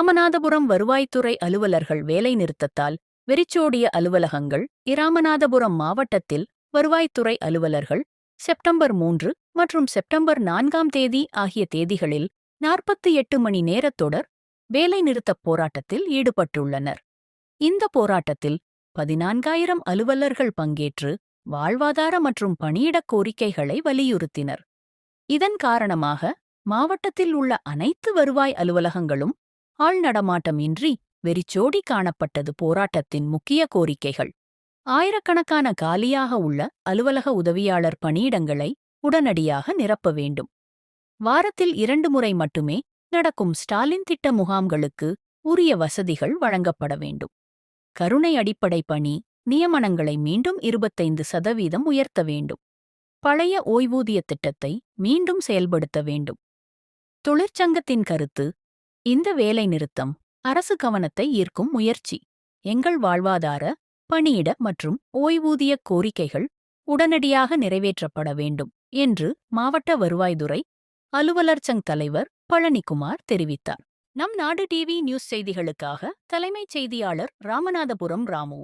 இராமநாதபுரம் வருவாய்த்துறை அலுவலர்கள் வேலைநிறுத்தத்தால் வெறிச்சோடிய அலுவலகங்கள் இராமநாதபுரம் மாவட்டத்தில் வருவாய்த்துறை அலுவலர்கள் செப்டம்பர் மூன்று மற்றும் செப்டம்பர் நான்காம் தேதி ஆகிய தேதிகளில் நாற்பத்தி எட்டு மணி நேரத்தொடர் வேலைநிறுத்தப் போராட்டத்தில் ஈடுபட்டுள்ளனர். இந்த போராட்டத்தில் பதினான்காயிரம் அலுவலர்கள் பங்கேற்று வாழ்வாதார மற்றும் பணியிடக் கோரிக்கைகளை வலியுறுத்தினர். இதன் காரணமாக மாவட்டத்தில் உள்ள அனைத்து வருவாய் அலுவலகங்களும் ஆள் நடமாட்டம் இன்றி வெறிச்சோடி காணப்பட்டது போராட்டத்தின் முக்கிய கோரிக்கைகள். ஆயிரக்கணக்கான காலியாக உள்ள அலுவலக உதவியாளர் பணியிடங்களை உடனடியாக நிரப்ப வேண்டும். வாரத்தில் இரண்டு முறை மட்டுமே நடக்கும் ஸ்டாலின் திட்ட முகாம்களுக்கு உரிய வசதிகள் வழங்கப்பட வேண்டும். கருணை அடிப்படை பணி நியமனங்களை மீண்டும் இருபத்தைந்து சதவீதம் உயர்த்த வேண்டும். பழைய ஓய்வூதிய திட்டத்தை மீண்டும் செயல்படுத்த வேண்டும். தொழிற்சங்கத்தின் கருத்து இந்த வேலை நிறுத்தம் அரசு கவனத்தை ஈர்க்கும் முயற்சி. எங்கள் வாழ்வாதார பணியிட மற்றும் ஓய்வூதிய கோரிக்கைகள் உடனடியாக நிறைவேற்றப்பட வேண்டும் என்று மாவட்ட வருவாய்த்துறை அலுவலர் சங் தலைவர் பழனிக்குமார் தெரிவித்தார். நம் நாடு டிவி நியூஸ் செய்திகளுக்காக தலைமைச் செய்தியாளர் ராமநாதபுரம் ராமு.